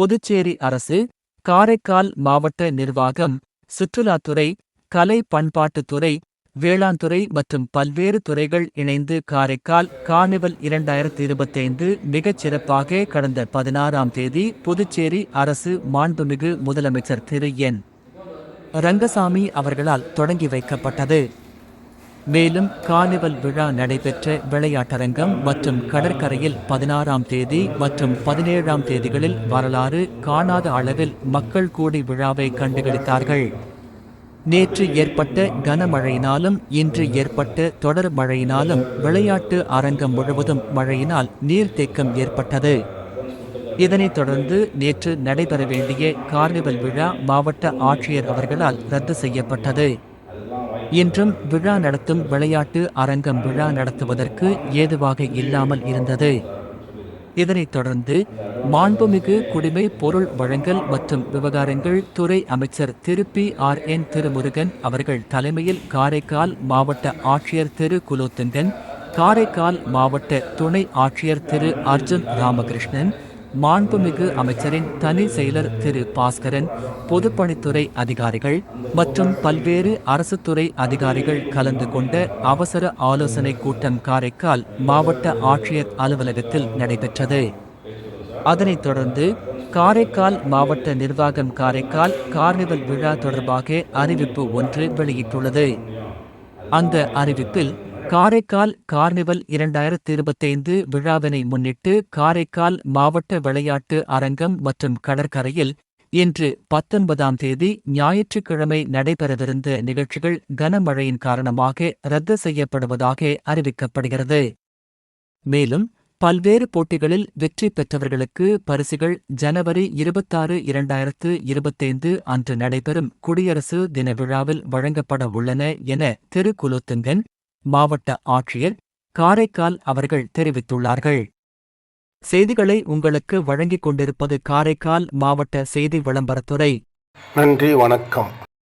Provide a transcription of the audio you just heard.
புதுச்சேரி அரசு காரைக்கால் மாவட்ட நிர்வாகம் சுற்றுலாத்துறை கலை பண்பாட்டுத்துறை வேளாண்துறை மற்றும் பல்வேறு துறைகள் இணைந்து காரைக்கால் கார்னிவல் இரண்டாயிரத்தி இருபத்தைந்து மிகச் சிறப்பாக கடந்த பதினாறாம் தேதி புதுச்சேரி அரசு மாண்புமிகு முதலமைச்சர் திரு. என். ரங்கசாமி அவர்களால் தொடங்கி வைக்கப்பட்டது. மேலும் கார்னிவல் விழா நடைபெற்ற விளையாட்டரங்கம் மற்றும் கடற்கரையில் பதினாறாம் தேதி மற்றும் பதினேழாம் தேதிகளில் வரலாறு காணாத அளவில் மக்கள் கூடி விழாவை கண்டுகளித்தார்கள். நேற்று ஏற்பட்ட கனமழையினாலும் இன்று ஏற்பட்ட தொடர் மழையினாலும் விளையாட்டு அரங்கம் முழுவதும் மழையினால் நீர்த்தேக்கம் ஏற்பட்டது. இதனைத் தொடர்ந்து நேற்று நடைபெற வேண்டிய கார்னிவல் விழா மாவட்ட ஆட்சியர் அவர்களால் ரத்து செய்யப்பட்டது. இன்றும் விழா நடத்தும் விளையாட்டு அரங்கம் விழா நடத்துவதற்கு ஏதுவாக இல்லாமல் இருந்தது. இதனைத் தொடர்ந்து மாண்புமிகு குடிமை பொருள் வழங்கல் மற்றும் விவகாரங்கள் துறை அமைச்சர் Thiru P R N Thirumurugan அவர்கள் தலைமையில் காரைக்கால் மாவட்ட ஆட்சியர் திரு குலோத்துங்கன் காரைக்கால் மாவட்ட துணை ஆட்சியர் திரு அர்ஜுன் ராமகிருஷ்ணன் மாண்புமிகு அமைச்சரின் தனி செயலர் திரு பாஸ்கரன் பொதுப்பணித்துறை அதிகாரிகள் மற்றும் பல்வேறு அரசு துறை அதிகாரிகள் கலந்து கொண்ட அவசர ஆலோசனை கூட்டம் காரைக்கால் மாவட்ட ஆட்சியர் அலுவலகத்தில் நடைபெற்றது. அதனைத் தொடர்ந்து காரைக்கால் மாவட்ட நிர்வாகம் காரைக்கால் கார்னிவல் விழா தொடர்பாக அறிவிப்பு ஒன்று வெளியிட்டுள்ளது. அந்த அறிவிப்பில் காரைக்கால் கார்னிவல் இரண்டாயிரத்தி இருபத்தைந்து விழாவினை முன்னிட்டு காரைக்கால் மாவட்ட விளையாட்டு அரங்கம் மற்றும் கடற்கரையில் இன்று பத்தொன்பதாம் தேதி ஞாயிற்றுக்கிழமை நடைபெறவிருந்த நிகழ்ச்சிகள் கனமழையின் காரணமாக ரத்து செய்யப்படுவதாக அறிவிக்கப்படுகிறது. மேலும் பல்வேறு போட்டிகளில் வெற்றி பெற்றவர்களுக்கு பரிசுகள் ஜனவரி இருபத்தாறு இரண்டாயிரத்து இருபத்தைந்து அன்று நடைபெறும் குடியரசு தின விழாவில் வழங்கப்பட உள்ளன என திரு குலோத்துங்கன் மாவட்ட ஆட்சியர் காரைக்கால் அவர்கள் தெரிவித்துள்ளார்கள். செய்திகளை உங்களுக்கு வழங்கிக் கொண்டிருப்பது காரைக்கால் மாவட்ட செய்தி விளம்பரத்துறை. நன்றி வணக்கம்.